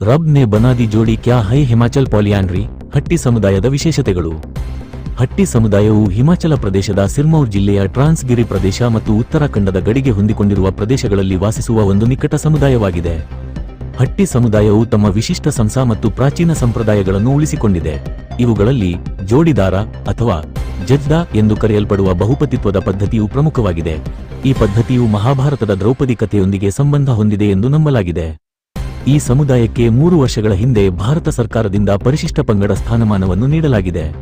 Rub ನೆ ಬನಾದಿ ಜೋಡಿ ಕ್ಯಾ ಹೈ ಹಿಮಾಚಲ್ ಪಾಲಿಯಾಂಡ್ರಿ ಹಟ್ಟಿ ಸಮುದಾಯದ ವಿಶೇಷತೆಗಳು. ಹಟ್ಟಿ ಸಮುದಾಯವು ಹಿಮಾಚಲ ಪ್ರದೇಶದ ಸಿರ್ಮೌರ್ ಜಿಲ್ಲೆಯ ಟ್ರಾನ್ಸ್ಗಿರಿ ಪ್ರದೇಶ ಮತ್ತು ಉತ್ತರಾಖಂಡದ ಗಡಿಗೆ ಹೊಂದಿಕೊಂಡಿರುವ ಪ್ರದೇಶಗಳಲ್ಲಿ ವಾಸಿಸುವ ಒಂದು ನಿಕಟ ಸಮುದಾಯವಾಗಿದೆ. ಹಟ್ಟಿ ಸಮುದಾಯವು ತಮ್ಮ ವಿಶಿಷ್ಟ ಸಂಸ ಮತ್ತು ಪ್ರಾಚೀನ ಸಂಪ್ರದಾಯಗಳನ್ನು ಉಳಿಸಿಕೊಂಡಿದೆ. ಇವುಗಳಲ್ಲಿ ಜೋಡಿದಾರ ಅಥವಾ ಜಜ್ದಾ ಎಂದು ಕರೆಯಲ್ಪಡುವ ಬಹುಪತಿತ್ವದ ಪದ್ಧತಿಯು ಪ್ರಮುಖವಾಗಿದೆ. ಈ ಪದ್ಧತಿಯು ಮಹಾಭಾರತದ ದ್ರೌಪದಿ ಕಥೆಯೊಂದಿಗೆ ಸಂಬಂಧ ಹೊಂದಿದೆ ಎಂದು ನಂಬಲಾಗಿದೆ. ಈ ಸಮುದಾಯಕ್ಕೆ ಮೂರು ವರ್ಷಗಳ ಹಿಂದೆ ಭಾರತ ಸರ್ಕಾರದಿಂದ ಪರಿಶಿಷ್ಟ ಪಂಗಡ ಸ್ಥಾನಮಾನವನ್ನು ನೀಡಲಾಗಿದೆ.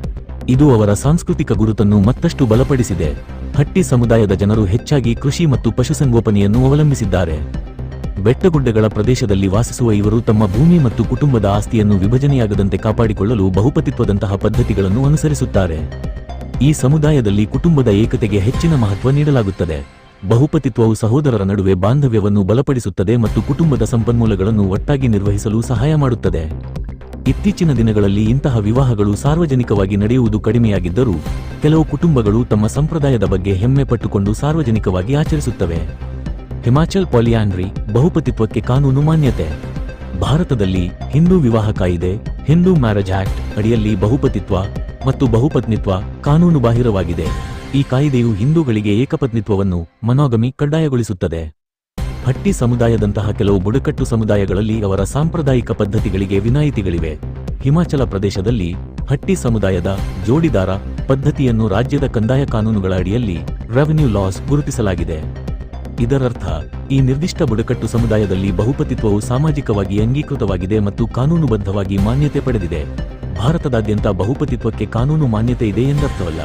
ಇದು ಅವರ ಸಾಂಸ್ಕೃತಿಕ ಗುರುತನ್ನು ಮತ್ತಷ್ಟು ಬಲಪಡಿಸಿದೆ. ಹಟ್ಟಿ ಸಮುದಾಯದ ಜನರು ಹೆಚ್ಚಾಗಿ ಕೃಷಿ ಮತ್ತು ಪಶುಸಂಗೋಪನೆಯನ್ನು ಅವಲಂಬಿಸಿದ್ದಾರೆ. ಬೆಟ್ಟಗುಡ್ಡಗಳ ಪ್ರದೇಶದಲ್ಲಿ ವಾಸಿಸುವ ಇವರು ತಮ್ಮ ಭೂಮಿ ಮತ್ತು ಕುಟುಂಬದ ಆಸ್ತಿಯನ್ನು ವಿಭಜನೆಯಾಗದಂತೆ ಕಾಪಾಡಿಕೊಳ್ಳಲು ಬಹುಪತಿತ್ವದಂತಹ ಪದ್ಧತಿಗಳನ್ನು ಅನುಸರಿಸುತ್ತಾರೆ. ಈ ಸಮುದಾಯದಲ್ಲಿ ಕುಟುಂಬದ ಏಕತೆಗೆ ಹೆಚ್ಚಿನ ಮಹತ್ವ ನೀಡಲಾಗುತ್ತದೆ. ಬಹುಪತಿತ್ವವು ಸಹೋದರರ ನಡುವೆ ಬಾಂಧವ್ಯವನ್ನು ಬಲಪಡಿಸುತ್ತದೆ ಮತ್ತು ಕುಟುಂಬದ ಸಂಪನ್ಮೂಲಗಳನ್ನು ಒಟ್ಟಾಗಿ ನಿರ್ವಹಿಸಲು ಸಹಾಯ ಮಾಡುತ್ತದೆ. ಇತ್ತೀಚಿನ ದಿನಗಳಲ್ಲಿ ಇಂತಹ ವಿವಾಹಗಳು ಸಾರ್ವಜನಿಕವಾಗಿ ನಡೆಯುವುದು ಕಡಿಮೆಯಾಗಿದ್ದರೂ, ಕೆಲವು ಕುಟುಂಬಗಳು ತಮ್ಮ ಸಂಪ್ರದಾಯದ ಬಗ್ಗೆ ಹೆಮ್ಮೆ ಪಟ್ಟುಕೊಂಡು ಸಾರ್ವಜನಿಕವಾಗಿ ಆಚರಿಸುತ್ತವೆ. ಹಿಮಾಚಲ್ ಪಾಲಿಯಾಂಡ್ರಿ ಬಹುಪತಿತ್ವಕ್ಕೆ ಕಾನೂನು ಮಾನ್ಯತೆ. ಭಾರತದಲ್ಲಿ ಹಿಂದೂ ವಿವಾಹ ಕಾಯಿದೆ, ಹಿಂದೂ ಮ್ಯಾರೇಜ್ ಆಕ್ಟ್ ಅಡಿಯಲ್ಲಿ ಬಹುಪತಿತ್ವ ಮತ್ತು ಬಹುಪತ್ನಿತ್ವ ಕಾನೂನು ಬಾಹಿರವಾಗಿದೆ ಈ ಕಾಯಿದೆಯು ಹಿಂದೂಗಳಿಗೆ ಏಕಪತ್ನಿತ್ವವನ್ನು ಮನೋಗಮಿ ಕಡ್ಡಾಯಗೊಳಿಸುತ್ತದೆ. ಹಟ್ಟಿ ಸಮುದಾಯದಂತಹ ಕೆಲವು ಬುಡಕಟ್ಟು ಸಮುದಾಯಗಳಲ್ಲಿ ಅವರ ಸಾಂಪ್ರದಾಯಿಕ ಪದ್ಧತಿಗಳಿಗೆ ವಿನಾಯಿತಿಗಳಿವೆ. ಹಿಮಾಚಲ ಪ್ರದೇಶದಲ್ಲಿ ಹಟ್ಟಿ ಸಮುದಾಯದ ಜೋಡಿದಾರ ಪದ್ಧತಿಯನ್ನು ರಾಜ್ಯದ ಕಂದಾಯ ಕಾನೂನುಗಳ ಅಡಿಯಲ್ಲಿ ರೆವೆನ್ಯೂ ಲಾಸ್ ಗುರುತಿಸಲಾಗಿದೆ. ಇದರರ್ಥ, ಈ ನಿರ್ದಿಷ್ಟ ಬುಡಕಟ್ಟು ಸಮುದಾಯದಲ್ಲಿ ಬಹುಪತಿತ್ವವು ಸಾಮಾಜಿಕವಾಗಿ ಅಂಗೀಕೃತವಾಗಿದೆ ಮತ್ತು ಕಾನೂನುಬದ್ಧವಾಗಿ ಮಾನ್ಯತೆ ಪಡೆದಿದೆ. ಭಾರತದಾದ್ಯಂತ ಬಹುಪತಿತ್ವಕ್ಕೆ ಕಾನೂನು ಮಾನ್ಯತೆ ಇದೆ ಎಂದರ್ಥವಲ್ಲ.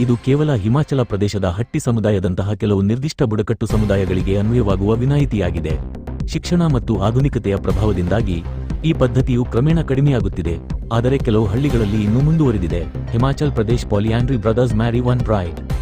ಇದು ಕೇವಲ ಹಿಮಾಚಲ ಪ್ರದೇಶದ ಹಟ್ಟಿ ಸಮುದಾಯದಂತಹ ಕೆಲವು ನಿರ್ದಿಷ್ಟ ಬುಡಕಟ್ಟು ಸಮುದಾಯಗಳಿಗೆ ಅನ್ವಯವಾಗುವ ವಿನಾಯಿತಿಯಾಗಿದೆ. ಶಿಕ್ಷಣ ಮತ್ತು ಆಧುನಿಕತೆಯ ಪ್ರಭಾವದಿಂದಾಗಿ ಈ ಪದ್ಧತಿಯು ಕ್ರಮೇಣ ಕಡಿಮೆಯಾಗುತ್ತಿದೆ. ಆದರೆ ಕೆಲವು ಹಳ್ಳಿಗಳಲ್ಲಿ ಇನ್ನೂ ಮುಂದುವರಿದಿದೆ. Himachal Pradesh polyandry brothers marry one bride